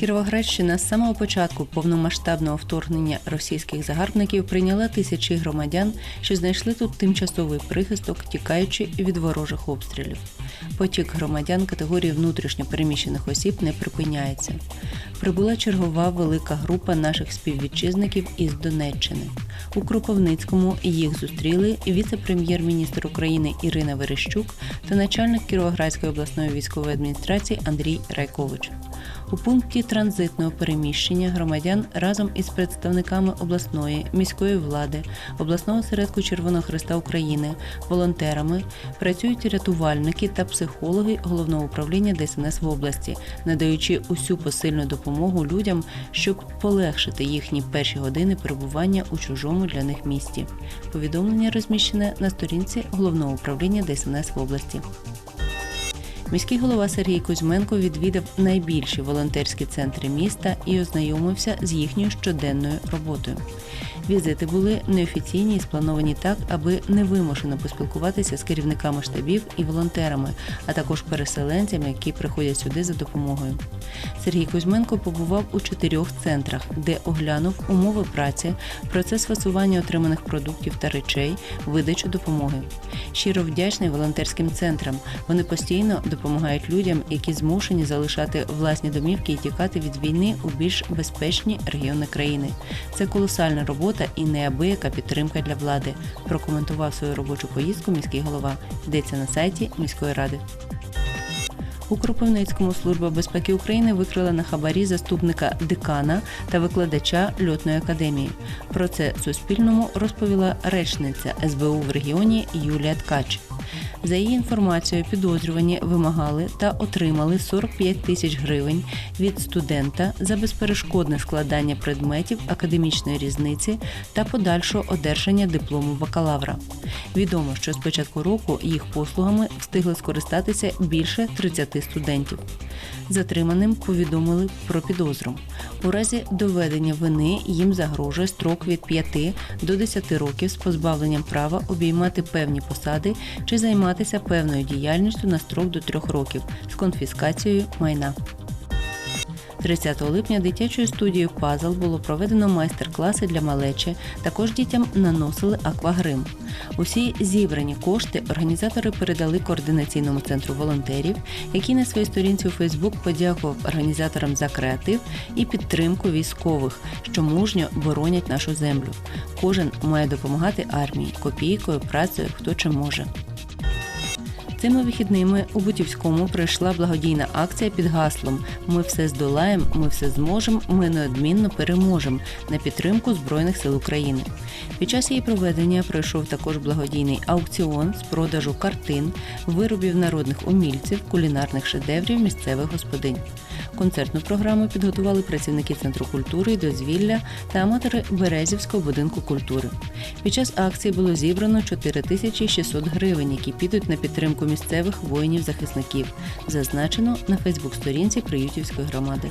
Кіровоградщина з самого початку повномасштабного вторгнення російських загарбників прийняла тисячі громадян, що знайшли тут тимчасовий прихисток, тікаючи від ворожих обстрілів. Потік громадян категорії внутрішньо переміщених осіб не припиняється. Прибула чергова велика група наших співвітчизників із Донеччини. У Кропивницькому їх зустріли віце-прем'єр-міністр України Ірина Верещук та начальник Кіровоградської обласної військової адміністрації Андрій Райкович. У пункті транзитного переміщення громадян разом із представниками обласної міської влади, обласного середку Червоного Христа України, волонтерами працюють рятувальники та психологи головного управління ДСНС в області, надаючи усю посильну допомогу людям, щоб полегшити їхні перші години перебування у чужому для них місті. Повідомлення розміщене на сторінці головного управління ДСНС в області. Міський голова Сергій Кузьменко відвідав найбільші волонтерські центри міста і ознайомився з їхньою щоденною роботою. Візити були неофіційні і сплановані так, аби невимушено поспілкуватися з керівниками штабів і волонтерами, а також переселенцями, які приходять сюди за допомогою. Сергій Кузьменко побував у чотирьох центрах, де оглянув умови праці, процес фасування отриманих продуктів та речей, видачу допомоги. Щиро вдячний волонтерським центрам. Вони постійно допомагають людям, які змушені залишати власні домівки і тікати від війни у більш безпечні регіони країни. Це колосальна робота і неабияка підтримка для влади. Прокоментував свою робочу поїздку міський голова. Йдеться на сайті міської ради. У Кропивницькому служба безпеки України викрила на хабарі заступника декана та викладача льотної академії. Про це Суспільному розповіла речниця СБУ в регіоні Юлія Ткач. За її інформацією, підозрювані вимагали та отримали 45 тисяч гривень від студента за безперешкодне складання предметів академічної різниці та подальшого одержання диплому бакалавра. Відомо, що з початку року їх послугами встигли скористатися більше 30 студентів. Затриманим повідомили про підозру. У разі доведення вини їм загрожує строк від 5 до 10 років з позбавленням права обіймати певні посади чи займатися певною діяльністю на строк до 3 років з конфіскацією майна. 30 липня дитячою студією Пазл було проведено майстер-класи для малечі. Також дітям наносили аквагрим. Усі зібрані кошти організатори передали координаційному центру волонтерів, який на своїй сторінці у Фейсбук подякував організаторам за креатив і підтримку військових, що мужньо боронять нашу землю. Кожен має допомагати армії копійкою, працею, хто чим може. Цими вихідними у Бутівському пройшла благодійна акція під гаслом Ми все здолаємо, ми все зможемо, ми неодмінно переможемо на підтримку Збройних сил України. Під час її проведення пройшов також благодійний аукціон з продажу картин, виробів народних умільців, кулінарних шедеврів місцевих господинь. Концертну програму підготували працівники Центру культури і дозвілля та аматори Березівського будинку культури. Під час акції було зібрано 4600 гривень, які підуть на підтримку місцевих воїнів-захисників, зазначено на Фейсбук-сторінці Приютівської громади.